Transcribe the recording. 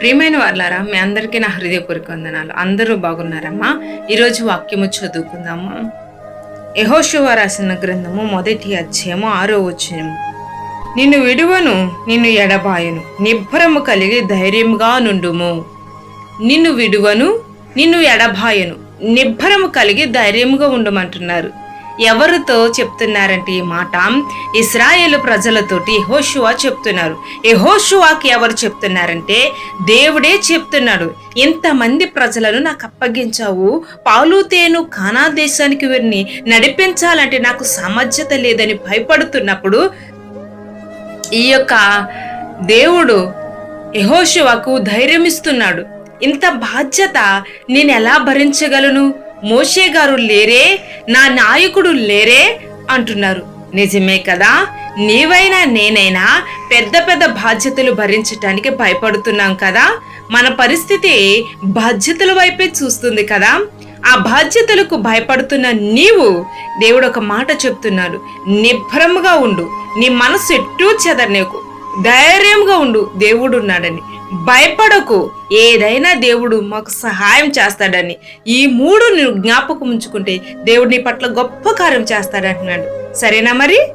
ప్రియమైన వాళ్ళారా మీ అందరికీ నా హృదయపూర్వక వందనాలు. అందరూ బాగున్నారమ్మా? ఈరోజు వాక్యము చదువుకుందాము. యహోశివ రాసిన గ్రంథము మొదటి అధ్యాయము ఆరో వచ్చినము నిన్ను విడువను నిన్ను ఎడబాయను నిబ్బరము కలిగి ధైర్యముగా నుండుము. నిన్ను విడువను నిన్ను ఎడబాయను నిబ్బరము కలిగి ధైర్యముగా ఉండమంటున్నారు. ఎవరితో చెప్తున్నారంటే ఈ మాట? ఇస్రాయేలు ప్రజలతోటి యహోషువా చెప్తున్నారు. యెహోషువాకి ఎవరు చెప్తున్నారంటే దేవుడే చెప్తున్నాడు ఇంతమంది ప్రజలను నాకు అప్పగించావు. పాలు తేను కానా దేశానికి వీరిని నడిపించాలంటే నాకు సమర్థత లేదని భయపడుతున్నప్పుడు ఈ యొక్క దేవుడు యెహోషువకు ధైర్యం ఇస్తున్నాడు ఇంత బాధ్యత నేను ఎలా భరించగలను? మోషే గారు లేరే నా నాయకుడు లేరే అంటున్నారు. నిజమే కదా నీవైనా నేనైనా పెద్ద పెద్ద బాధ్యతలు భరించటానికి భయపడుతున్నాం కదా మన పరిస్థితి బాధ్యతల వైపే చూస్తుంది కదా ఆ బాధ్యతలకు భయపడుతున్న నీవు దేవుడు ఒక మాట చెప్తున్నాడు నిభ్రముగా ఉండు నీ మనసు ఎట్టూ చెదరనేకు ధైర్యంగా ఉండు దేవుడు ఉన్నాడని. భయపడకు ఏదైనా దేవుడు మాకు సహాయం చేస్తాడని. ఈ మూడు నువ్వు జ్ఞాపకం ఉంచుకుంటే దేవుడు నీ పట్ల గొప్ప కార్యం చేస్తాడంటున్నాడు. సరేనా మరి?